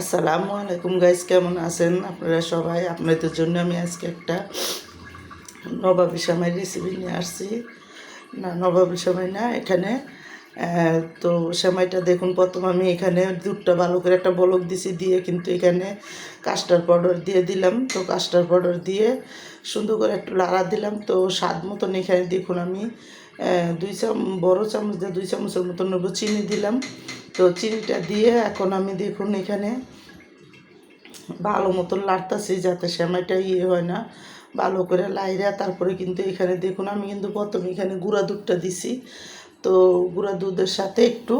আসসালামু আলাইকুম গাইস, কেমন আছেন? আপনারা সবাই, আপনাদের জন্য আমি আজকে একটা নবাবি সামাই রেসিপি নিয়ে আসছি। না, নবাবি সামাই না, এখানে তো সেমাইটা দেখুন, প্রথম আমি এখানে দুধটা ভালো করে একটা বলক দিছি দিয়ে, কিন্তু এখানে কাস্টার পাউডার দিয়ে দিলাম। তো কাস্টার পাউডার দিয়ে সুন্দর করে একটু লাড়া দিলাম। তো স্বাদ মতন এখানে দেখুন আমি দুই চাম বড় চামচ দিয়ে দুই চামচের মতন নেব, চিনি দিলাম। তো চিনিটা দিয়ে এখন আমি দেখুন এখানে ভালো মতন লাড়তাছি যাতে সেমাইটা ইয়ে হয় না। ভালো করে লাইরা তারপরে কিন্তু এখানে দেখুন আমি কিন্তু প্রথমে এখানে গুঁড়া দুধটা দিছি। তো গুঁড়া দুধের সাথে একটু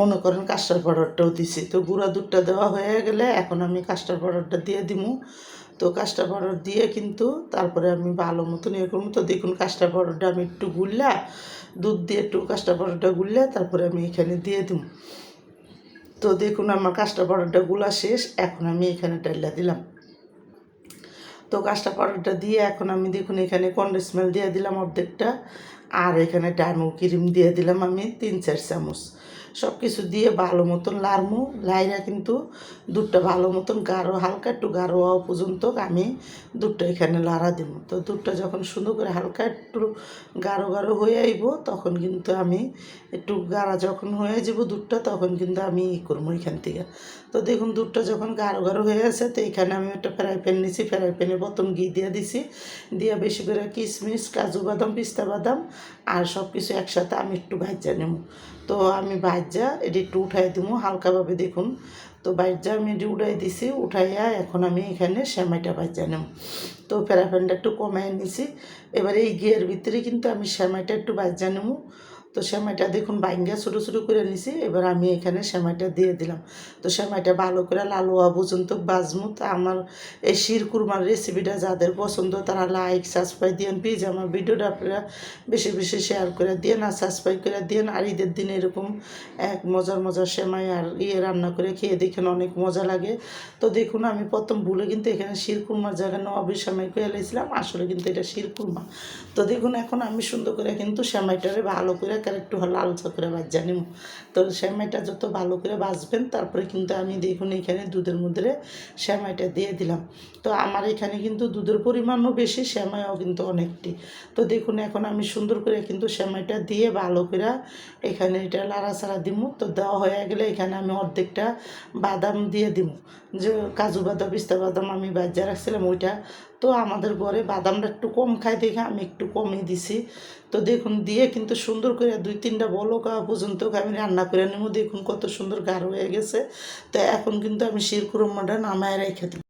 মনে করেন কাস্টার পাউডারটাও দিছি। তো গুঁড়া দুধটা দেওয়া হয়ে গেলে এখন আমি কাস্টার পাউডারটা দিয়ে দিমু। তো কাস্টার পাউডার দিয়ে কিন্তু তারপরে আমি ভালো মতন ইয়ে করব তো দেখুন কাস্টার পাউডারটা আমি একটু গুললা, দুধ দিয়ে একটু কাস্টার পাউডারটা গুললে, তারপরে আমি এখানে দিয়ে দিব তো দেখুন আমার কাস্টা পাউডারটা গুলা শেষ, এখন আমি এখানে ডাইলা দিলাম। তো কাস্টা পাউডারটা দিয়ে এখন আমি দেখুন এখানে কন্ডেন্স দিয়ে দিলাম অর্ধেকটা, আর এখানে ডানু ক্রিম দিয়ে দিলাম আমি তিন চার চামচ। সব কিছু দিয়ে ভালো মতন লাড়মু লাইরা কিন্তু দুধটা ভালো মতন গাঢ়, হালকা একটু গাঢ় হওয়া পর্যন্ত আমি দুধটা এখানে লাড়া দিব। তো দুধটা যখন সুন্দর করে হালকা একটু গাঢ় গাঢ় হয়ে আইব, তখন কিন্তু আমি একটু গাঢ়া যখন হয়ে যাব দুধটা, তখন কিন্তু আমি ই করব এখান থেকে। তো দেখুন, দুধটা যখন গাঢ় গাঢ় হয়ে আছে, তো এখানে আমি একটা ফ্রাই প্যান নিছি। ফ্রাই প্যানে প্রথম ঘি দিয়ে দিছি। দিয়ে বেশি করে কিশমিশ, কাজু বাদাম, পিস্তা বাদাম আর সব কিছু একসাথে আমি একটু ভাজা নেব। তো আমি ভাজা এটি একটু উঠাই দিব হালকাভাবে দেখুন। তো বাইরজা আমি এটি উঠাই দিছি, উঠাইয়া এখন আমি এখানে শ্যামাইটা ভাজা নেব। তো ফেরাফ্যানটা একটু কমাই নিছি। এবারে এই গিয়ের ভিতরে কিন্তু আমি শ্যামাইটা একটু ভাজা নেব। তো সেমাইটা দেখুন বাইঙ্গা ছোটো ছোটো করে নিছি, এবার আমি এখানে সেমাইটা দিয়ে দিলাম। তো সেমাইটা ভালো করে লাল হওয়া পর্যন্ত বাজমু। তা আমার এই শির কুরমার রেসিপিটা যাদের পছন্দ তারা লাইক সাবস্ক্রাইব দিয়েন। প্লিজ আমার ভিডিওটা আপনারা বেশি বেশি শেয়ার করে দিয়েন আর সাবস্ক্রাইব করে দিয়েন। আর ঈদের দিনে এরকম এক মজার মজার সেমাই আর ইয়ে রান্না করে খেয়ে দেখেন অনেক মজা লাগে। তো দেখুন আমি প্রথম ভুলে কিন্তু এখানে শির কুরমার জায়গায় নবাবের সেমাই করে এলাইছিলাম আসলে কিন্তু এটা শির কুরমা। তো দেখুন এখন আমি সুন্দর করে কিন্তু সেমাইটারে ভালো করে কার একটু লালচা করে ভাজা নিব তো সেমাইটা যত ভালো করে ভাজবেন তারপরে কিন্তু আমি দেখুন এখানে দুধের মধ্যে সেমাইটা দিয়ে দিলাম। তো আমার এখানে কিন্তু দুধের পরিমাণও বেশি, সেমাইও কিন্তু অনেকটি। তো দেখুন এখন আমি সুন্দর করে কিন্তু সেমাইটা দিয়ে ভালো করে এখানে এটা লাড়াচাড়া দিব তো দেওয়া হয়ে গেলে এখানে আমি অর্ধেকটা বাদাম দিয়ে দিব যে কাজু বাদাম, পিস্তা বাদাম আমি বাজ্যা রাখছিলাম, ওইটা তো আমাদের ঘরে বাদামটা একটু কম খাই দেখে আমি একটু কমই দিছি। তো দেখুন, দিয়ে কিন্তু সুন্দর করে দুই তিনটা বলো খাওয়া পর্যন্ত আমি রান্না করে নেব। দেখুন কত সুন্দর গাঢ় হয়ে গেছে। তো এখন কিন্তু আমি শির কুরমাটা নামায় রেখে দিই